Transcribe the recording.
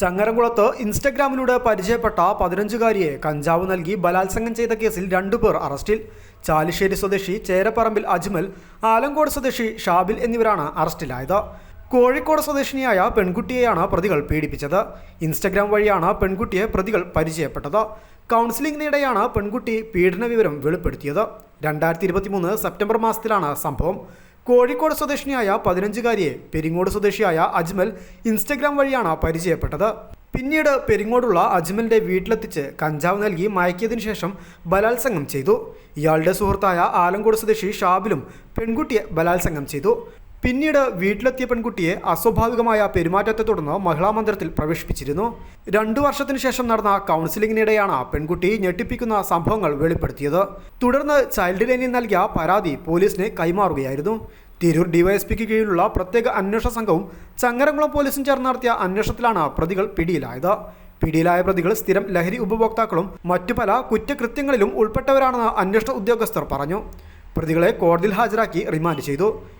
ചങ്ങരംകുളത്ത് ഇൻസ്റ്റഗ്രാമിലൂടെ പരിചയപ്പെട്ട പതിനഞ്ചുകാരിയെ കഞ്ചാവ് നൽകി ബലാത്സംഗം ചെയ്ത കേസിൽ രണ്ടുപേർ അറസ്റ്റിൽ. ചാലിശ്ശേരി സ്വദേശി ചേരപ്പറമ്പിൽ അജ്മൽ ആലങ്കോട് സ്വദേശി ഷാബിൽ എന്നിവരാണ് അറസ്റ്റിലായത്. കോഴിക്കോട് സ്വദേശിനിയായ പെൺകുട്ടിയെയാണ് പ്രതികൾ പീഡിപ്പിച്ചത്. ഇൻസ്റ്റഗ്രാം വഴിയാണ് പെൺകുട്ടിയെ പ്രതികൾ പരിചയപ്പെട്ടത്. കൗൺസിലിംഗിനിടെയാണ് പെൺകുട്ടി പീഡന വിവരം വെളിപ്പെടുത്തിയത്. രണ്ടായിരത്തി ഇരുപത്തിമൂന്ന് സെപ്റ്റംബർ മാസത്തിലാണ് സംഭവം. കോഴിക്കോട് സ്വദേശിനിയായ പതിനഞ്ചുകാരിയെ പെരിങ്ങോട് സ്വദേശിയായ അജ്മൽ ഇൻസ്റ്റഗ്രാം വഴിയാണ് പരിചയപ്പെട്ടത്. പിന്നീട് പെരിങ്ങോടുള്ള അജ്മലിന്റെ വീട്ടിലെത്തിച്ച് കഞ്ചാവ് നൽകി മയക്കിയതിനു ശേഷം ബലാത്സംഗം ചെയ്തു. ഇയാളുടെ സുഹൃത്തായ ആലങ്കോട് സ്വദേശി ഷാബിലും പെൺകുട്ടിയെ ബലാത്സംഗം ചെയ്തു. പിന്നീട് വീട്ടിലെത്തിയ പെൺകുട്ടിയെ അസ്വാഭാവികമായ പെരുമാറ്റത്തെ തുടർന്ന് മഹിളാ മന്ദിരത്തിൽ പ്രവേശിപ്പിച്ചിരുന്നു. രണ്ടു വർഷത്തിനു ശേഷം നടന്ന കൗൺസിലിംഗിനിടെയാണ് പെൺകുട്ടി ഞെട്ടിപ്പിക്കുന്ന സംഭവങ്ങൾ വെളിപ്പെടുത്തിയത്. തുടർന്ന് ചൈൽഡ് ലൈനിൽ നൽകിയ പരാതി പോലീസിന് കൈമാറുകയായിരുന്നു. തിരൂർ ഡിവൈഎസ്പിക്ക് കീഴിലുള്ള പ്രത്യേക അന്വേഷണ സംഘവും ചങ്ങരംകുളം പോലീസും ചേർന്ന് നടത്തിയ അന്വേഷണത്തിലാണ് പ്രതികൾ പിടിയിലായത്. പിടിയിലായ പ്രതികൾ സ്ഥിരം ലഹരി ഉപഭോക്താക്കളും മറ്റു പല കുറ്റകൃത്യങ്ങളിലും ഉൾപ്പെട്ടവരാണെന്ന് അന്വേഷണ ഉദ്യോഗസ്ഥർ പറഞ്ഞു. പ്രതികളെ കോടതിയിൽ ഹാജരാക്കി റിമാൻഡ് ചെയ്തു.